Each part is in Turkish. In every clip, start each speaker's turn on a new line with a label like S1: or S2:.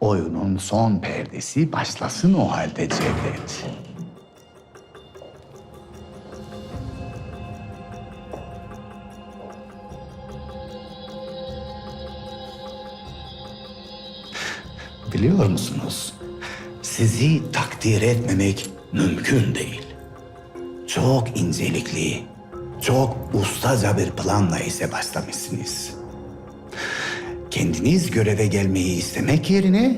S1: Oyunun son perdesi başlasın o halde Cevdet. Biliyor musunuz? Sizi takdir etmemek mümkün değil. Çok incelikli, çok ustaca bir planla ise başlamışsınız. Kendiniz göreve gelmeyi istemek yerine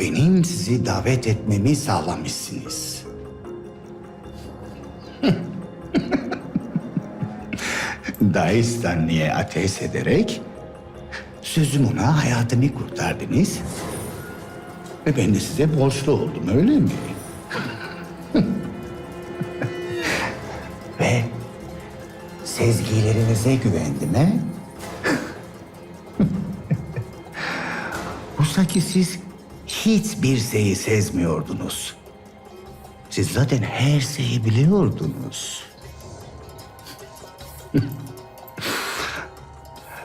S1: benim sizi davet etmemi sağlamışsınız. Daistanlı'ya ateş ederek sözüm ona hayatımı kurtardınız. Ve ben de size borçlu oldum öyle mi? Ve sezgilerinize güvendim Oysa ki siz hiçbir şeyi sezmiyordunuz. Siz zaten her şeyi biliyordunuz.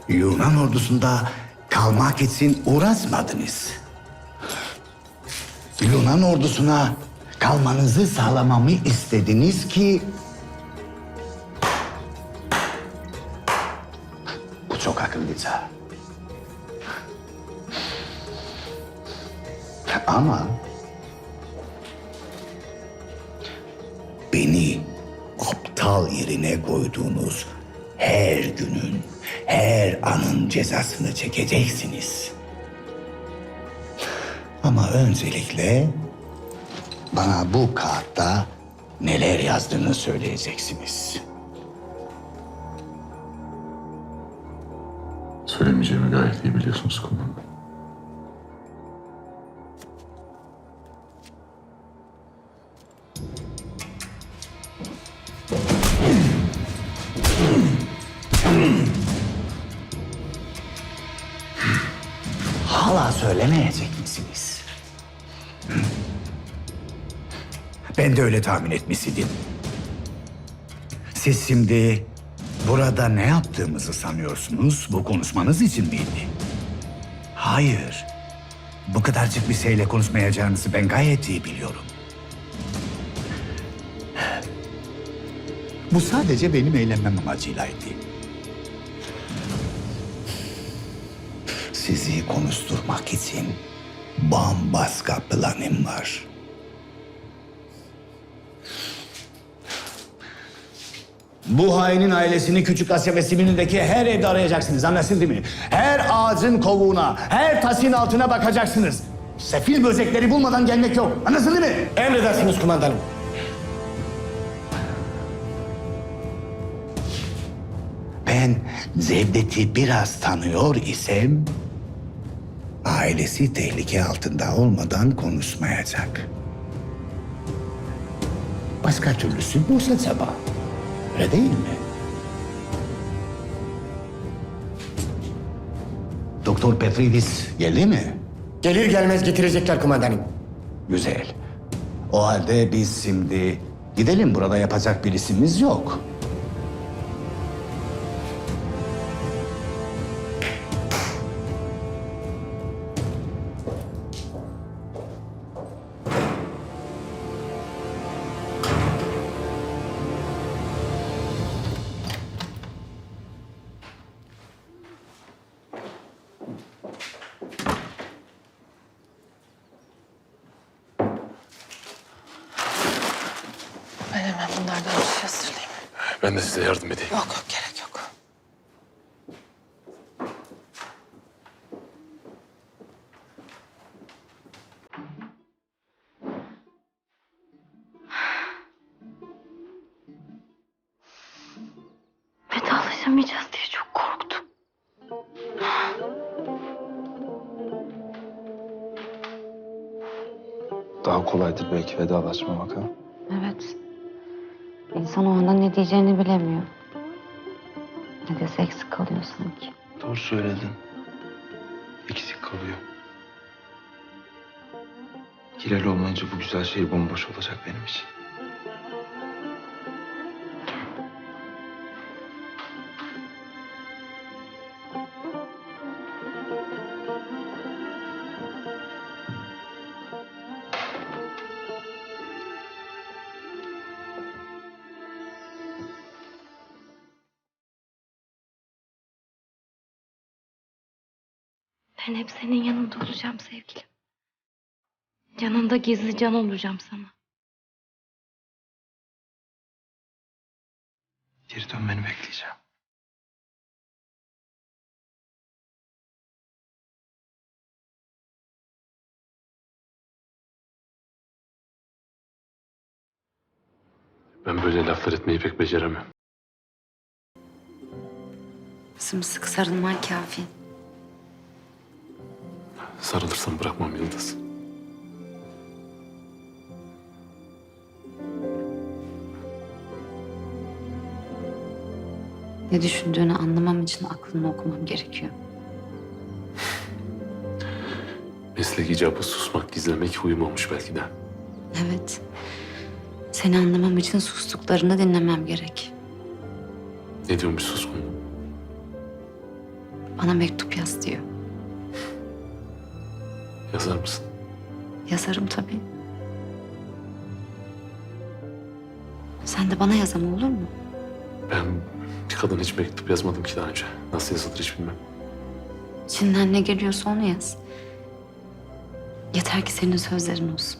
S1: Yunan ordusunda kalmak için uğraşmadınız. Yunan ordusuna kalmanızı sağlamamı istediniz ki... Bu çok akıllıca. Ama... Beni aptal yerine koyduğunuz her günün, her anın cezasını çekeceksiniz. Ama öncelikle bana bu kağıtta neler yazdığını söyleyeceksiniz.
S2: Söylemeyeceğimi gayet iyi biliyorsunuz kumandan.
S1: Söylemeyecek misiniz? Ben de öyle tahmin etmiştim. Siz şimdi burada ne yaptığımızı sanıyorsunuz? Bu konuşmanız için miydi? Hayır. Bu kadarcık bir şeyle konuşmayacağınızı ben gayet iyi biliyorum. Bu sadece benim eğlenmem amacıylaydı. Sizi konuşturmak için bambaşka planım var. Bu hainin ailesini Küçük Asya ve Simirni'deki her evde arayacaksınız. Anlaşıldı mı? Her ağacın kovuğuna, her taşın altına bakacaksınız. Sefil böcekleri bulmadan gelmek yok. Anlaşıldı mı?
S3: Emredersiniz kumandanım.
S1: Ben Cevdet'i biraz tanıyor isem... ...ailesi tehlike altında olmadan konuşmayacak. Başka türlüsü boşa çaba. Öyle değil mi? Doktor Petridis geldi mi?
S3: Gelir gelmez getirecekler kumandanım.
S1: Güzel. O halde biz şimdi gidelim. Burada yapacak bir işimiz yok.
S4: Hemen bunlardan bir şey hazırlayayım.
S2: Ben de size yardım edeyim.
S4: Yok yok gerek yok.
S5: Vedalaşamayacağız diye çok korktum.
S6: Daha kolaydır belki vedalaşmamak ha.
S5: Evet. İnsan o anda ne diyeceğini bilemiyor. Ne dese eksik kalıyor sanki.
S6: Doğru söyledin. Eksik kalıyor. Hilal olmayınca bu güzel şey bomboş olacak benim için.
S5: Ben hep senin yanında olacağım sevgilim. Yanında gizli can olacağım sana.
S6: Geri dönmeni bekleyeceğim.
S2: Ben böyle laflar etmeyi pek beceremem.
S5: Sımsıkı sarılman kafi.
S2: Sarılırsam bırakmam Yıldız.
S5: Ne düşündüğünü anlamam için aklını okumam gerekiyor.
S2: Meslek icabı susmak, gizlemek huyum olmuş belki de.
S5: Evet. Seni anlamam için sustuklarını dinlemem gerek.
S2: Ne diyormuş suskun?
S5: Bana mektup yaz diyor.
S2: Yazar mısın?
S5: Yazarım tabii. Sen de bana yaz ama olur mu?
S2: Ben bir kadın hiç mektup yazmadım ki daha önce. Nasıl yazılır hiç bilmem.
S5: İçinden ne geliyorsa onu yaz. Yeter ki senin sözlerin olsun.